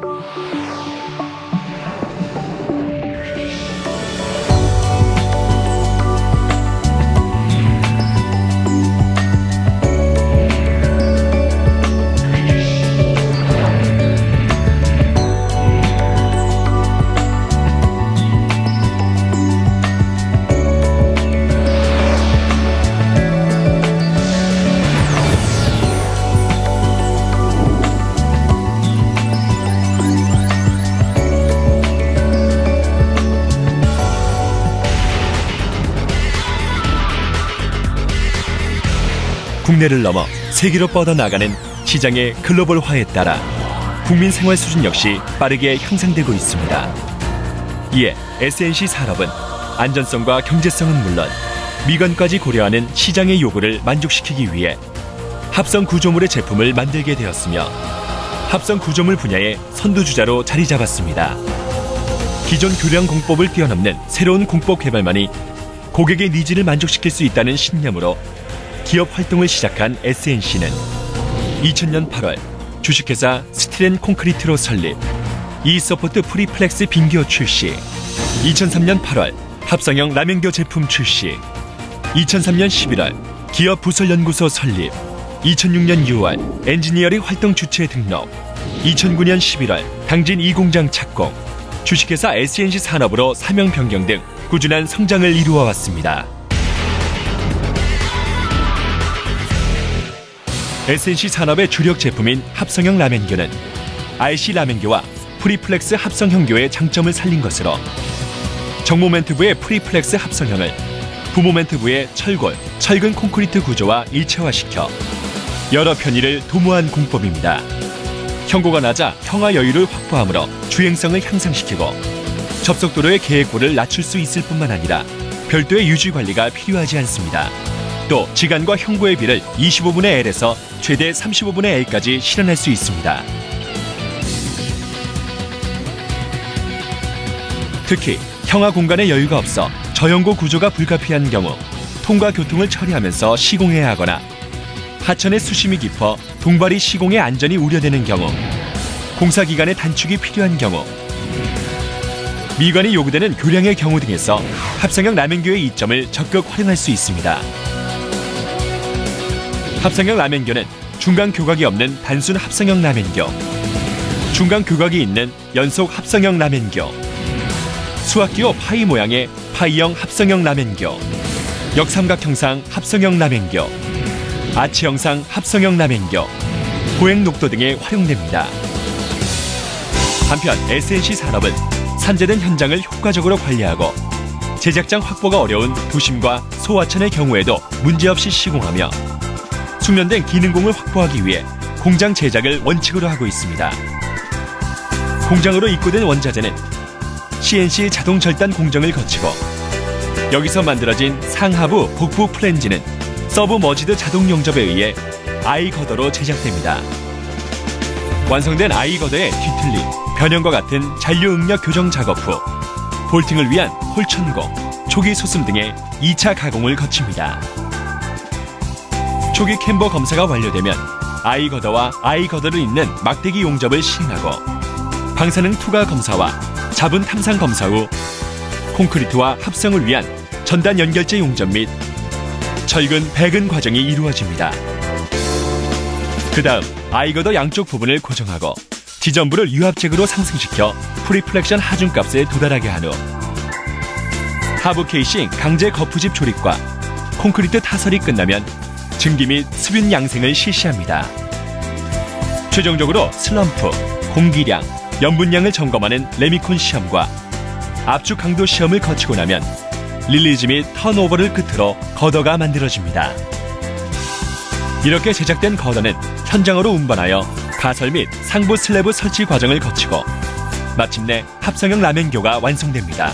Música 국내를 넘어 세계로 뻗어나가는 시장의 글로벌화에 따라 국민 생활 수준 역시 빠르게 향상되고 있습니다. 이에 SNC 산업은 안전성과 경제성은 물론 미관까지 고려하는 시장의 요구를 만족시키기 위해 합성 구조물의 제품을 만들게 되었으며 합성 구조물 분야의 선두주자로 자리 잡았습니다. 기존 교량 공법을 뛰어넘는 새로운 공법 개발만이 고객의 니즈를 만족시킬 수 있다는 신념으로 기업 활동을 시작한 SNC는 2000년 8월 주식회사 스틸앤 콘크리트로 설립, 이서포트 프리플렉스 빙교 출시, 2003년 8월 합성형 라면교 제품 출시, 2003년 11월 기업 부설연구소 설립, 2006년 6월 엔지니어링 활동 주체 등록, 2009년 11월 당진 2공장 착공, 주식회사 SNC 산업으로 사명 변경 등 꾸준한 성장을 이루어 왔습니다. SNC 산업의 주력 제품인 합성형 라면교는 RC 라면교와 프리플렉스 합성형교의 장점을 살린 것으로 정모멘트부의 프리플렉스 합성형을 부모멘트부의 철골, 철근 콘크리트 구조와 일체화시켜 여러 편의를 도모한 공법입니다. 형고가 낮아 형화 여유를 확보하므로 주행성을 향상시키고 접속도로의 계획고를 낮출 수 있을 뿐만 아니라 별도의 유지 관리가 필요하지 않습니다. 또 지간과 형고의 비를 25분의 L에서 최대 35분의 L까지 실현할 수 있습니다. 특히 형화 공간에 여유가 없어 저형고 구조가 불가피한 경우 통과 교통을 처리하면서 시공해야 하거나 하천의 수심이 깊어 동발이 시공의 안전이 우려되는 경우 공사 기간의 단축이 필요한 경우 미관이 요구되는 교량의 경우 등에서 합성형 라면교의 이점을 적극 활용할 수 있습니다. 합성형 라면교는 중간 교각이 없는 단순 합성형 라면교, 중간 교각이 있는 연속 합성형 라면교, 수학기호 파이 모양의 파이형 합성형 라면교, 역삼각 형상 합성형 라면교, 아치 형상 합성형 라면교, 고행 녹도 등에 활용됩니다. 한편 SNC 산업은 산재된 현장을 효과적으로 관리하고 제작장 확보가 어려운 도심과 소하천의 경우에도 문제없이 시공하며 숙련된 기능공을 확보하기 위해 공장 제작을 원칙으로 하고 있습니다. 공장으로 입고된 원자재는 CNC 자동 절단 공정을 거치고 여기서 만들어진 상하부 복부 플랜지는 서브 머지드 자동 용접에 의해 아이 거더로 제작됩니다. 완성된 아이 거더의 뒤틀림, 변형과 같은 잔류 응력 교정 작업 후 볼팅을 위한 홀천공, 초기 소슴 등의 2차 가공을 거칩니다. 초기 캠버 검사가 완료되면 아이 거더와 아이 거더를 잇는 막대기 용접을 시행하고 방사능 투과 검사와 자분 탐상 검사 후 콘크리트와 합성을 위한 전단 연결재 용접 및 철근 배근 과정이 이루어집니다. 그 다음 아이거더 양쪽 부분을 고정하고 지점부를 유압잭으로 상승시켜 프리플렉션 하중값에 도달하게 한 후 하부 케이싱 강제 거푸집 조립과 콘크리트 타설이 끝나면 증기 및 수분 양생을 실시합니다. 최종적으로 슬럼프, 공기량, 염분량을 점검하는 레미콘 시험과 압축 강도 시험을 거치고 나면 릴리즈 및 턴오버를 끝으로 거더가 만들어집니다. 이렇게 제작된 거더는 현장으로 운반하여 가설 및 상부 슬래브 설치 과정을 거치고 마침내 합성형 라면교가 완성됩니다.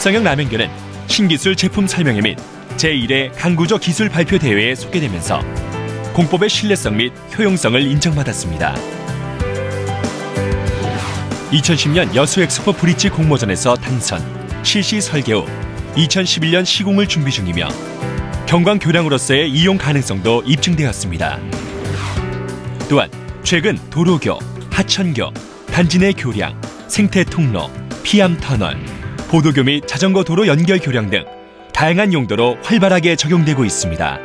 합성형 라면교는 신기술 제품 설명회 및 제1회 강구조 기술 발표 대회에 소개되면서 공법의 신뢰성 및 효용성을 인정받았습니다. 2010년 여수 엑스포 브릿지 공모전에서 당선, 실시 설계 후 2011년 시공을 준비 중이며 경광 교량으로서의 이용 가능성도 입증되었습니다. 또한 최근 도로교, 하천교, 단지 내 교량, 생태 통로, 피암 터널, 보도교 및 자전거 도로 연결 교량 등 다양한 용도로 활발하게 적용되고 있습니다.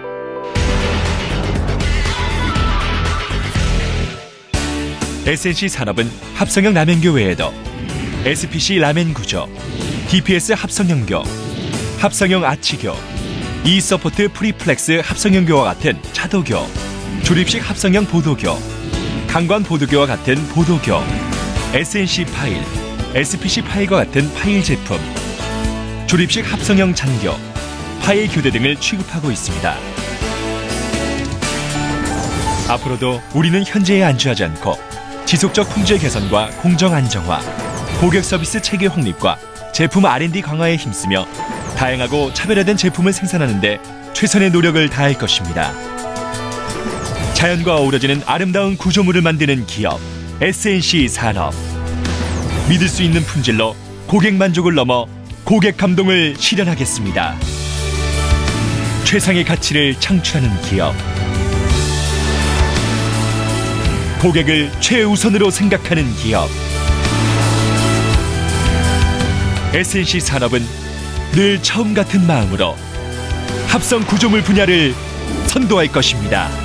SNC 산업은 합성형 라면교 외에도 SPC 라멘 구조, DPS 합성형교, 합성형 아치교, e서포트 프리플렉스 합성형교와 같은 차도교, 조립식 합성형 보도교, 강관 보도교와 같은 보도교, SNC 파일, SPC 파일과 같은 파일 제품, 조립식 합성형 잔교, 파일 교대 등을 취급하고 있습니다. 앞으로도 우리는 현재에 안주하지 않고 지속적 품질 개선과 공정 안정화, 고객 서비스 체계 확립과 제품 R&D 강화에 힘쓰며 다양하고 차별화된 제품을 생산하는 데 최선의 노력을 다할 것입니다. 자연과 어우러지는 아름다운 구조물을 만드는 기업 SNC 산업. 믿을 수 있는 품질로 고객 만족을 넘어 고객 감동을 실현하겠습니다. 최상의 가치를 창출하는 기업. 고객을 최우선으로 생각하는 기업. SNC 산업은 늘 처음 같은 마음으로 합성 구조물 분야를 선도할 것입니다.